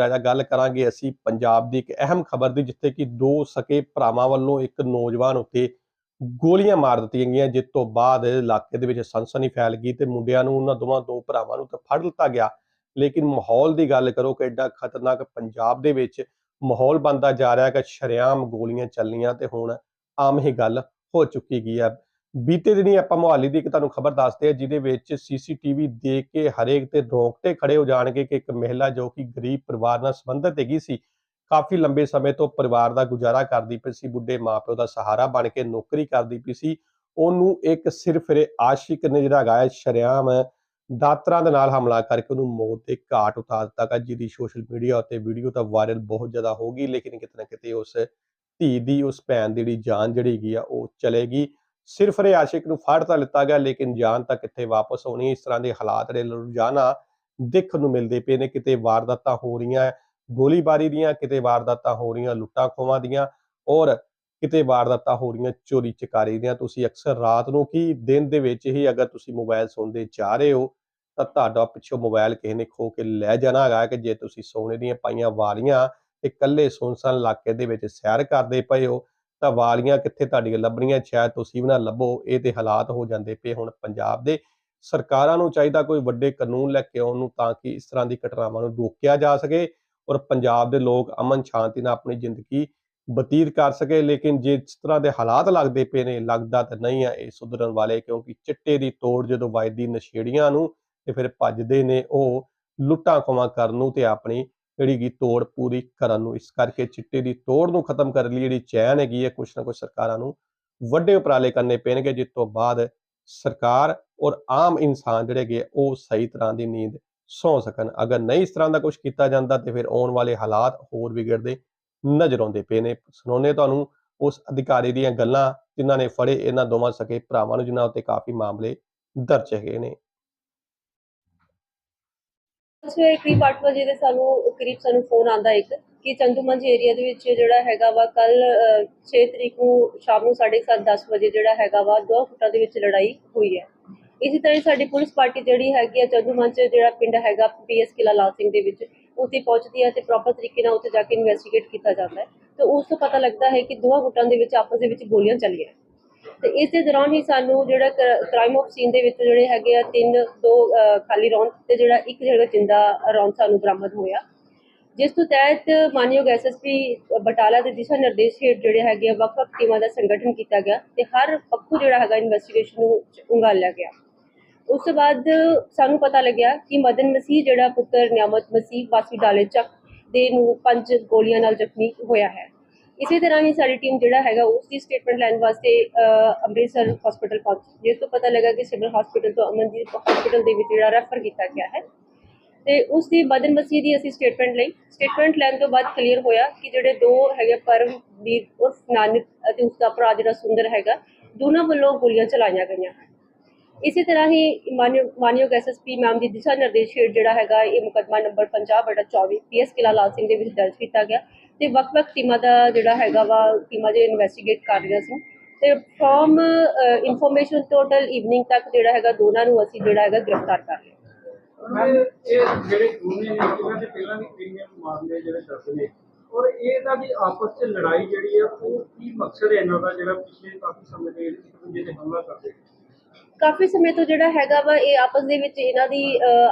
ਰਾਜਾ ਗੱਲ ਕਰਾਂਗੇ ਅਸੀਂ ਪੰਜਾਬ ਦੀ ਇੱਕ ਅਹਿਮ ਖਬਰ ਦੀ, ਜਿੱਥੇ ਕਿ ਦੋ ਸਕੇ ਭਰਾਵਾਂ ਵੱਲੋਂ ਇੱਕ ਨੌਜਵਾਨ ਉੱਤੇ ਗੋਲੀਆਂ ਮਾਰ ਦਿੱਤੀਆਂ ਗਈਆਂ, ਜਿਸ ਤੋਂ ਬਾਅਦ ਇਲਾਕੇ ਦੇ ਵਿੱਚ ਸਨਸਨੀ ਫੈਲ ਗਈ ਤੇ ਮੁੰਡਿਆਂ ਨੂੰ ਉਹਨਾਂ ਦੋਵਾਂ ਦੋ ਭਰਾਵਾਂ ਨੂੰ ਤਾਂ ਫੜ ਲਿੱਤਾ ਗਿਆ। ਲੇਕਿਨ ਮਾਹੌਲ ਦੀ ਗੱਲ ਕਰੋ ਕਿ ਐਡਾ ਖਤਰਨਾਕ ਪੰਜਾਬ ਦੇ ਵਿੱਚ ਮਾਹੌਲ ਬਣਦਾ ਜਾ ਰਿਹਾ ਕਿ ਸ਼ਰੇਆਮ ਗੋਲੀਆਂ ਚੱਲਣੀਆਂ ਤੇ ਹੁਣ ਆਮ ਹੀ ਗੱਲ ਹੋ ਚੁੱਕੀ ਗਈ ਹੈ। ਬੀਤੇ ਦਿਨੀ ਆਪਾਂ ਮੁਹਾਲੀ ਦੀ ਇੱਕ ਤੁਹਾਨੂੰ ਖਬਰ ਦੱਸਦੇ ਆ ਜਿਹਦੇ ਵਿੱਚ ਸੀਸੀਟੀਵੀ ਦੇਖ ਕੇ ਹਰੇਕ ਤੇ ਰੋਕਟੇ ਖੜੇ ਹੋ ਜਾਣਗੇ ਕਿ ਇੱਕ ਮਹਿਲਾ ਜੋ ਕਿ ਗਰੀਬ ਪਰਿਵਾਰ ਨਾਲ ਸੰਬੰਧਿਤ ਹੈਗੀ ਸੀ, ਕਾਫੀ ਲੰਬੇ ਸਮੇਂ ਤੋਂ ਪਰਿਵਾਰ ਦਾ ਗੁਜ਼ਾਰਾ ਕਰਦੀ ਪਈ ਸੀ, ਬੁੱਢੇ ਮਾਪਿਓ ਦਾ ਸਹਾਰਾ ਬਣ ਕੇ ਨੌਕਰੀ ਕਰਦੀ ਪਈ ਸੀ, ਉਹਨੂੰ ਇੱਕ ਸਿਰਫ ਰੇ ਆਸ਼ਿਕ ਨੇ ਜਿਹੜਾ ਹੈਗਾ ਹੈ ਸ਼ਰੇਆਮ ਦਾਤਰਾਂ ਦੇ ਨਾਲ ਹਮਲਾ ਕਰਕੇ ਉਹਨੂੰ ਮੌਤ ਦੇ ਘਾਟ ਉਤਾਰ ਦਿੱਤਾ ਗਾ ਜਿਹਦੀ ਸੋਸ਼ਲ ਮੀਡੀਆ ਉੱਤੇ ਵੀਡੀਓ ਤਾਂ ਵਾਇਰਲ ਬਹੁਤ ਜ਼ਿਆਦਾ ਹੋ ਗਈ, ਲੇਕਿਨ ਕਿਤੇ ਨਾ ਕਿਤੇ ਉਸ ਧੀ ਦੀ, ਉਸ ਭੈਣ ਦੀ ਜਿਹੜੀ ਜਾਨ ਜਿਹੜੀ ਗਈ ਆ, ਉਹ ਚਲੇਗੀ। ਸਿਰਫ ਰੇ ਆਸ਼ਿਕ ਨੂੰ ਫੜ ਤਾਂ ਲਿੱਤਾ ਗਿਆ, ਲੇਕਿਨ ਜਾਨ ਤਾਂ ਕਿੱਥੇ ਵਾਪਸ ਹੋਣੀ ਇਸ ਤਰ੍ਹਾਂ ਦੇ ਹਾਲਾਤ ਜਿਹੜੇ ਰੋਜ਼ਾਨਾ ਦੇਖਣ ਨੂੰ ਮਿਲਦੇ ਪਏ ਨੇ। ਕਿਤੇ ਵਾਰਦਾਤਾਂ ਹੋ ਰਹੀਆਂ, ਗੋਲੀਬਾਰੀ ਦੀਆਂ, ਕਿਤੇ ਵਾਰਦਾਤਾਂ ਹੋ ਰਹੀਆਂ, ਲੁੱਟਾਂ ਖੋਹਾਂ ਦੀਆਂ, ਔਰ ਕਿਤੇ ਵਾਰਦਾਤਾਂ ਹੋ ਰਹੀਆਂ, ਚੋਰੀ ਚਕਾਰੀ ਦੀਆਂ। ਤੁਸੀਂ ਅਕਸਰ ਰਾਤ ਨੂੰ ਕੀ ਦਿਨ ਦੇ ਵਿੱਚ ਹੀ ਅਗਰ ਤੁਸੀਂ ਮੋਬਾਈਲ ਸੌਂਦੇ ਜਾ ਰਹੇ ਹੋ, ਤਾਂ ਤੁਹਾਡਾ ਪਿੱਛੋਂ ਮੋਬਾਈਲ ਕਿਸੇ ਨੇ ਖੋ ਕੇ ਲੈ ਜਾਣਾ ਹੈਗਾ ਕਿ ਜੇ ਤੁਸੀਂ ਸੋਨੇ ਦੀਆਂ ਪਾਈਆਂ ਵਾਲੀਆਂ ਤੇ ਇਕੱਲੇ ਸੁਨਸਾਨ ਇਲਾਕੇ ਦੇ ਵਿੱਚ ਸੈਰ ਕਰਦੇ ਪਏ ਹੋ ਤਾਂ ਵਾਲੀਆਂ ਕਿੱਥੇ ਤੁਹਾਡੀਆਂ ਲੱਭਣੀਆਂ, ਸ਼ਾਇਦ ਤੁਸੀਂ ਵੀ ਨਾ ਲੱਭੋ, ਇਹ ਤੇ ਹਾਲਾਤ ਹੋ ਜਾਂਦੇ ਪਏ ਹੁਣ ਪੰਜਾਬ ਦੇ। ਸਰਕਾਰਾਂ ਨੂੰ ਚਾਹੀਦਾ ਕੋਈ ਵੱਡੇ ਕਾਨੂੰਨ ਲੈ ਕੇ ਆਉਣ ਨੂੰ ਤਾਂ ਕਿ ਇਸ ਤਰ੍ਹਾਂ ਦੀ ਘਟਨਾਵਾਂ ਨੂੰ ਰੋਕਿਆ ਜਾ ਸਕੇ ਔਰ ਪੰਜਾਬ ਦੇ ਲੋਕ ਅਮਨ ਸ਼ਾਂਤੀ ਨਾਲ ਆਪਣੀ ਜ਼ਿੰਦਗੀ ਬਤੀਤ ਕਰ ਸਕੇ। ਲੇਕਿਨ ਜੇ ਇਸ ਤਰ੍ਹਾਂ ਦੇ ਹਾਲਾਤ ਲੱਗਦੇ ਪਏ ਨੇ, ਲੱਗਦਾ ਤਾਂ ਨਹੀਂ ਆ ਇਹ ਸੁਧਰਨ ਵਾਲੇ ਕਿਉਂਕਿ ਚਿੱਟੇ ਦੀ ਤੋੜ ਜਦੋਂ ਵਾਇਦੀ ਨਸ਼ੇੜੀਆਂ ਨੂੰ ਤੇ ਫਿਰ ਭੱਜਦੇ ਨੇ ਉਹ ਲੁੱਟਾਂ ਖੋਹਾਂ ਕਰਨ ਨੂੰ ਤੇ ਆਪਣੀ ਜਿਹੜੀ ਗੀ ਤੋੜ ਪੂਰੀ ਕਰਨ ਨੂੰ, ਇਸ ਕਰਕੇ ਚਿੱਟੇ ਦੀ ਤੋੜ ਨੂੰ ਖਤਮ ਕਰਨ ਲਈ ਜਿਹੜੀ ਚੈਨ ਹੈਗੀ ਹੈ, ਕੁਛ ਨਾ ਕੁਛ ਸਰਕਾਰਾਂ ਨੂੰ ਵੱਡੇ ਉਪਰਾਲੇ ਕਰਨੇ ਪੈਣਗੇ, ਜਿਸ ਤੋਂ ਬਾਅਦ ਸਰਕਾਰ ਔਰ ਆਮ ਇਨਸਾਨ ਜਿਹੜੇ ਹੈਗੇ ਉਹ ਸਹੀ ਤਰ੍ਹਾਂ ਦੀ ਨੀਂਦ ਸੌ ਸਕਣ। ਅਗਰ ਨਹੀਂ ਇਸ ਤਰ੍ਹਾਂ ਦਾ ਕੁਝ ਕੀਤਾ ਜਾਂਦਾ, ਤੇ ਫਿਰ ਆਉਣ ਵਾਲੇ ਹਾਲਾਤ ਹੋਰ ਵਿਗੜਦੇ ਨਜ਼ਰ ਆਉਂਦੇ ਪਏ ਨੇ। ਸੁਣਾਉਂਦੇ ਤੁਹਾਨੂੰ ਉਸ ਅਧਿਕਾਰੀ ਦੀਆਂ ਗੱਲਾਂ, ਜਿਨ੍ਹਾਂ ਨੇ ਫੜੇ ਇਹਨਾਂ ਦੋਵਾਂ ਸਕੇ ਭਰਾਵਾਂ ਨੂੰ, ਜਿਨ੍ਹਾਂ ਉੱਤੇ ਕਾਫੀ ਮਾਮਲੇ ਦਰਜ ਹੈਗੇ ਨੇ। ਸਵੇਰੇ ਕਰੀਬ 8 ਵਜੇ ਦੇ ਸਾਨੂੰ ਕਰੀਬ ਸਾਨੂੰ ਫੋਨ ਆਂਦਾ ਇੱਕ ਕਿ ਚੰਦੂਮੰਜ ਏਰੀਆ ਦੇ ਵਿੱਚ ਜਿਹੜਾ ਹੈਗਾ ਵਾ ਕੱਲ 6 ਤਰੀਕ ਨੂੰ ਸ਼ਾਮ ਨੂੰ 7:30 10 ਵਜੇ ਜਿਹੜਾ ਹੈਗਾ ਵਾ ਦੋ ਫੁੱਟਾਂ ਦੇ ਵਿੱਚ ਲੜਾਈ ਹੋਈ ਹੈ। ਇਸੇ ਤਰ੍ਹਾਂ ਹੀ ਸਾਡੀ ਪੁਲਿਸ ਪਾਰਟੀ ਜਿਹੜੀ ਹੈਗੀ ਆ ਚੰਦੂਮੰਜ ਜਿਹੜਾ ਪਿੰਡ ਹੈਗਾ ਪੀਐਸ ਕਿਲਾ ਲਾਲ ਸਿੰਘ ਦੇ ਵਿੱਚ, ਉੱਥੇ ਪਹੁੰਚਦੀ ਹੈ ਤੇ ਪ੍ਰੋਪਰ ਤਰੀਕੇ ਨਾਲ ਉੱਥੇ ਜਾ ਕੇ ਇਨਵੈਸਟੀਗੇਟ ਕੀਤਾ ਜਾਂਦਾ ਹੈ। ਤੇ ਉਸ ਤੋਂ ਪਤਾ ਲੱਗਦਾ ਹੈ ਕਿ ਦੋਹਾਂ ਗੁੱਟਾਂ ਦੇ ਵਿੱਚ ਆਪਸ ਦੇ ਵਿੱਚ ਗੋਲੀਆਂ ਚੱਲੀਆਂ। ਤੇ ਇਸ ਦੇ ਦੌਰਾਨ ਹੀ ਸਾਨੂੰ ਜਿਹੜਾ ਕ੍ਰਾਈਮ ਆਫ ਸੀਨ ਦੇ ਵਿੱਚ ਜਿਹੜੇ ਹੈਗੇ ਆ ਤਿੰਨ, ਦੋ ਖਾਲੀ ਰੌਂਦ ਤੇ ਜਿਹੜਾ ਇੱਕ ਜਿਹੜਾ ਜਿੰਦਾ ਰੌਂਦ ਸਾਨੂੰ ਬਰਾਮਦ ਹੋਇਆ। ਜਿਸ ਤੋਂ ਤਹਿਤ ਮਾਨਯੋਗ ਐਸਐਸਪੀ ਬਟਾਲਾ ਦੇ ਦਿਸ਼ਾ ਨਿਰਦੇਸ਼ ਹੇਠ ਜਿਹੜੇ ਹੈਗੇ ਆ ਵੱਖ-ਵੱਖ ਟੀਮਾਂ ਦਾ ਸੰਗਠਨ ਕੀਤਾ ਗਿਆ ਤੇ ਹਰ ਪੱਖੂ ਜਿਹੜਾ ਹੈਗਾ ਇਨਵੈਸਟੀਗੇਸ਼ਨ ਨੂੰ ਉੰਗਾਲਿਆ ਗਿਆ। ਉਸ ਤੋਂ ਬਾਅਦ ਸਾਨੂੰ ਪਤਾ ਲੱਗਿਆ ਕਿ ਮਦਨ ਮਸੀਹ ਜਿਹੜਾ ਪੁੱਤਰ ਨਿਆਮਤ ਮਸੀਹ ਵਾਸੀ ਡਾਲੇ ਚੱਕ ਦੇ ਨੂੰ ਪੰਜ ਗੋਲੀਆਂ ਨਾਲ ਜ਼ਖਮੀ ਹੋਇਆ ਹੈ। ਇਸੇ ਤਰ੍ਹਾਂ ਹੀ ਸਾਡੀ ਟੀਮ ਜਿਹੜਾ ਹੈਗਾ ਉਸ ਦੀ ਸਟੇਟਮੈਂਟ ਲੈਣ ਵਾਸਤੇ ਅੰਮ੍ਰਿਤਸਰ ਹਸਪੀਟਲ ਪਹੁੰਚੀ, ਜਿਸ ਤੋਂ ਪਤਾ ਲੱਗਾ ਕਿ ਸਿਵਲ ਹਸਪੀਟਲ ਤੋਂ ਅਮਨਦੀਪ ਹਸਪੀਟਲ ਦੇ ਵਿੱਚ ਜਿਹੜਾ ਰੈਫਰ ਕੀਤਾ ਗਿਆ ਹੈ। ਤੇ ਉਸ ਦੀ ਮਦਨ ਮਸੀਹ ਦੀ ਅਸੀਂ ਸਟੇਟਮੈਂਟ ਲਈ। ਸਟੇਟਮੈਂਟ ਲੈਣ ਤੋਂ ਬਾਅਦ ਕਲੀਅਰ ਹੋਇਆ ਕਿ ਜਿਹੜੇ ਦੋ ਹੈਗੇ ਪਰਮਵੀਰ ਉਰਫ ਨਾਨਕ ਅਤੇ ਉਸ ਦਾ ਭਰਾ ਜਿਹੜਾ ਸੁੰਦਰ ਹੈਗਾ, ਦੋਨਾਂ ਵੱਲੋਂ ਗੋਲੀਆਂ ਚਲਾਈਆਂ ਗਈਆਂ ਹਨ। ਇਸੇ ਤਰ੍ਹਾਂ ਹੀ ਮਾਨਯੋਗ ਮਾਨਯੋਗ ਐਸਐਸਪੀ ਮੈਮ ਦੀ ਦਿਸ਼ਾ ਨਿਰਦੇਸ਼ ਹੇਠ ਜਿਹੜਾ ਹੈਗਾ ਇਹ ਮੁਕੱਦਮਾ ਨੰਬਰ 50 ਬਟਾ 24 ਪੀਐਸ ਕਿਲਾ ਲਾਲ ਸਿੰਘ ਦੇ ਵਿੱਚ ਦਰਜ ਕੀਤਾ ਗਿਆ। ਤੇ ਵੱਖ-ਵੱਖ ਟੀਮਾਂ ਦਾ ਜਿਹੜਾ ਹੈਗਾ ਵਾ, ਟੀਮਾਂ ਜੇ ਇਨਵੈਸਟੀਗੇਟ ਕਰ ਰਹੀਆਂ ਸੀ। ਤੇ ਫਰੋਮ ਇਨਫੋਰਮੇਸ਼ਨ ਟੋਟਲ ਈਵਨਿੰਗ ਤੱਕ ਜਿਹੜਾ ਹੈਗਾ, ਦੋਨਾਂ ਨੂੰ ਅਸੀਂ ਜਿਹੜਾ ਹੈਗਾ ਗ੍ਰਿਫਤਾਰ ਕਰ ਲਿਆ। ਮੈਮ, ਇਹ ਜਿਹੜੇ ਦੋਨੇ ਨੇ ਇਹਨਾਂ ਦੇ ਪਹਿਲਾਂ ਵੀ ਕਈਆਂ ਮਾਮਲੇ ਜਿਹੜੇ ਦਰਜ ਨੇ ਔਰ ਇਹਦਾ ਦੀ ਆਪਸ ਚ ਲੜਾਈ ਜਿਹੜੀ ਆ, ਉਹ ਕੀ ਮਕਸਦ ਹੈ ਇਹਨਾਂ ਦਾ ਜਿਹੜਾ ਪਿਛਲੇ ਕਾਫੀ ਸਮੇਂ ਦੇ ਇੱਕ ਦੂਜੇ ਤੇ ਹਮਲਾ ਕਰਦੇ? ਨੇ ਕਾਫੀ ਸਮੇਂ ਤੋਂ ਜਿਹੜਾ ਹੈਗਾ ਵਾ, ਇਹ ਆਪਸ ਦੇ ਵਿੱਚ ਇਹਨਾਂ ਦੀ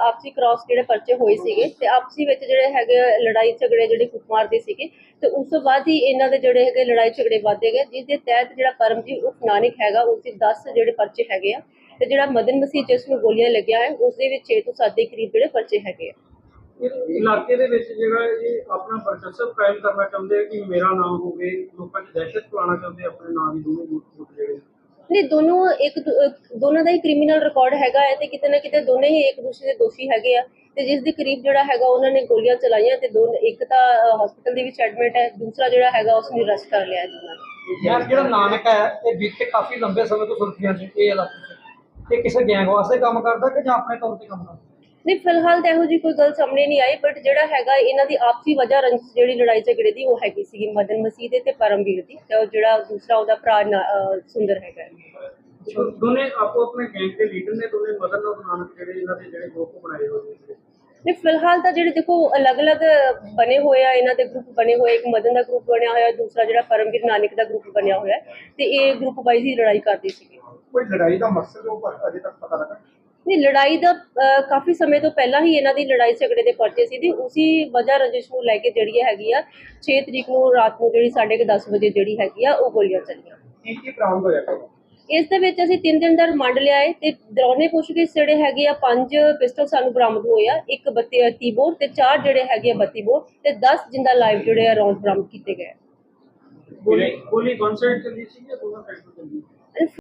ਆਪਸੀ ਕ੍ਰਾਸ ਜਿਹੜੇ ਪਰਚੇ ਹੋਏ ਸੀਗੇ ਤੇ ਆਪਸੀ ਵਿੱਚ ਜਿਹੜੇ ਹੈਗੇ ਲੜਾਈ ਝਗੜੇ ਜਿਹੜੇ ਕੁੱਟਮਾਰ ਦੇ ਸੀਗੇ ਤੇ ਉਸ ਤੋਂ ਬਾਅਦ ਹੀ ਇਹਨਾਂ ਦੇ ਜਿਹੜੇ ਹੈਗੇ ਲੜਾਈ ਝਗੜੇ ਵਧਦੇ ਗਏ, ਜਿਸ ਦੇ ਤਹਿਤ ਜਿਹੜਾ ਪਰਮਜੀਤ ਉਰਫ ਨਾਨਕ ਹੈਗਾ, ਉਸ ਦੇ 10 ਜਿਹੜੇ ਪਰਚੇ ਹੈਗੇ ਆ ਤੇ ਜਿਹੜਾ ਮਦਨ ਮਸੀਹ ਜਿਸ ਨੂੰ ਗੋਲੀਆਂ ਲੱਗਿਆ ਹੈ, ਉਸ ਦੇ ਵਿੱਚ 6 ਤੋਂ 7 ਦੇ ਕਰੀਬ ਜਿਹੜੇ ਪਰਚੇ ਹੈਗੇ ਆ। ਇਲਾਕੇ ਦੇ ਵਿੱਚ ਜਿਹੜਾ ਇਹ ਆਪਣਾ ਵਰਚਸਵ ਕਾਇਮ ਕਰਨਾ ਚਾਹੁੰਦੇ ਆ ਕਿ ਮੇਰਾ ਨਾਮ ਹੋਵੇ, ਲੋਕਾਂ 'ਚ ਦਹਿਸ਼ਤ ਫੈਲਾਉਣਾ ਚਾਹੁੰਦੇ ਆਪਣੇ ਨਾਮ ਦੀ ਦੋਵੇਂ ਗੁੱਟ ਜਿਹੜੇ ਨਹੀਂ, ਦੋਨੋਂ ਇੱਕ ਦੂ- ਦੋਨਾਂ ਦਾ ਹੀ ਕ੍ਰਿਮੀਨਲ ਰਿਕਾਰਡ ਹੈਗਾ ਹੈ ਤੇ ਕਿਤੇ ਨਾ ਕਿਤੇ ਦੋਨੇ ਹੀ ਇੱਕ ਦੂਸਰੇ ਦੇ ਦੋਸ਼ੀ ਹੈਗੇ ਆ ਤੇ ਜਿਸ ਦੇ ਕਰੀਬ ਜਿਹੜਾ ਹੈਗਾ ਉਹਨਾਂ ਨੇ ਗੋਲੀਆਂ ਚਲਾਈਆਂ ਤੇ ਦੋ, ਇੱਕ ਤਾਂ ਹਸਪੀਟਲ ਦੇ ਵਿੱਚ ਐਡਮਿਟ ਹੈ, ਦੂਸਰਾ ਜਿਹੜਾ ਹੈਗਾ ਉਸ ਨੂੰ ਅਰੈਸਟ ਕਰ ਲਿਆ ਹੈ। ਦੋਨਾਂ ਨੇ ਯਾਰ, ਜਿਹੜਾ ਨਾਨਕ ਹੈ, ਇਹ ਬੀਤੇ ਕਾਫੀ ਲੰਬੇ ਸਮੇਂ ਤੋਂ ਸੁਰਖੀਆਂ 'ਚ, ਇਹ ਇਲਾਕੇ 'ਚ, ਇਹ ਕਿਸੇ ਗੈਂਗ ਵਾਸਤੇ ਕੰਮ ਕਰਦਾ ਕਿ ਜਾਂ ਆਪਣੇ ਤੌਰ ਤੇ ਕੰਮ ਕਰਦਾ? ਨਹੀਂ ਫਿਲਹਾਲ ਤਾਂ ਇਹੋ ਜੀ ਕੋਈ ਗੱਲ ਸਾਹਮਣੇ ਨਹੀਂ ਆਈ ਬਟ ਜਿਹੜਾ ਹੈਗਾ ਇਹਨਾਂ ਦੀ ਆਪਸੀ ਵਜ੍ਹਾ ਰੰਜਿਸ਼ ਜਿਹੜੀ ਲੜਾਈ ਝਗੜੇ ਦੀ ਉਹ ਹੈਗੀ ਸੀਗੀ ਮਦਨ ਮਸੀਹ ਦੇ ਤੇ ਪਰਮਵੀਰ ਦੀ ਤੇ ਉਹ ਜਿਹੜਾ ਦੂਸਰਾ ਉਹਦਾ ਭਰਾ ਨਾ- ਅਹ ਸੁੰਦਰ ਹੈਗਾ ਹੈ। ਦੋਨੇ ਆਪੋ ਆਪਣੇ ਗੈਂਗ ਦੇ ਲੀਡਰ ਨੇ ਦੋਨੇ ਮਦਨ ਔਰ ਨਾਨਕ ਜਿਹੜੇ ਇਹਨਾਂ ਦੇ ਜਿਹੜੇ ਗਰੁੱਪ ਬਣਾਏ ਹੋਏ ਨੇ ਨੇ ਫਿਲਹਾਲ ਤਾਂ ਜਿਹੜੇ ਦੇਖੋ ਅਲੱਗ-ਅਲੱਗ ਬਣੇ ਹੋਏ ਆ ਇਹਨਾਂ ਦੇ ਗਰੁੱਪ ਬਣੇ ਹੋਏ ਇੱਕ ਮਦਨ ਦਾ ਗਰੁੱਪ ਬਣਿਆ ਹੋਇਆ ਦੂਸਰਾ ਜਿਹੜਾ ਪਰਮਵੀਰ ਨਾਨਕ ਦਾ ਗਰੁੱਪ ਬਣਿਆ ਹੋਇਆ ਹੈ ਤੇ ਇਹ ਗਰੁੱਪ ਵਾਈਜ਼ ਹੀ ਲੜਾਈ ਕਰਦੇ ਸੀਗੇ। ਕੋਈ ਲੜਾਈ ਦਾ ਮਕਸਦ ਉਹ ਪਰ ਅਜੇ ਤੱਕ ਪਤਾ ਲੱਗਾ? ਨਹੀਂ ਲੜਾਈ ਦਾ ਕਾਫੀ ਸਮੇਂ ਤੋਂ ਪਹਿਲਾਂ ਹੀ ਇਹਨਾਂ ਦੀ ਲੜਾਈ ਝਗੜੇ ਦੇ ਪਰਚੇ ਸੀ ਤੇ ਉਸੇ ਵਜ੍ਹਾ ਰੰਜਿਸ਼ ਨੂੰ ਲੈ ਕੇ ਜਿਹੜੀ ਹੈਗੀ ਆ 6 ਤਰੀਕ ਨੂੰ ਰਾਤ ਨੂੰ ਜਿਹੜੀ 10:30 ਵਜੇ ਜਿਹੜੀ ਹੈਗੀ ਆ ਉਹ ਗੋਲੀਆਂ ਚੱਲੀਆਂ। ਕੀ ਕੀ ਬਰਾਮਦ ਹੋਇਆ ਇਸ ਦੇ ਵਿੱਚ ਅਸੀਂ 3 ਦਿਨ ਦਾ ਰਿਮਾਂਡ ਲਿਆ ਹੈ ਤੇ ਦੌਰਾਨੇ ਪੁੱਛਗਿੱਛ ਜਿਹੜੇ ਹੈਗੇ ਆ ਪੰਜ ਪਿਸਟਲ ਸਾਨੂੰ ਬਰਾਮਦ ਹੋਏ ਆ ਇੱਕ 32 30 ਬੋਰ ਤੇ ਚਾਰ ਜਿਹੜੇ ਹੈਗੇ ਆ 32 ਬੋਰ ਤੇ 10 ਜਿੰਦਾ ਲਾਈਵ ਜਿਹੜੇ ਆ ਰੌਂਡ ਬਰਾਮਦ ਕੀਤੇ ਗਏ। ਗੋਲੀ ਗੋਲੀ ਸਾਈਡ ਚੱਲੀ ਸੀ ਜਾਂ ਦੋਨਾਂ ਸਾਈਡ ਤੋਂ ਚੱਲੀ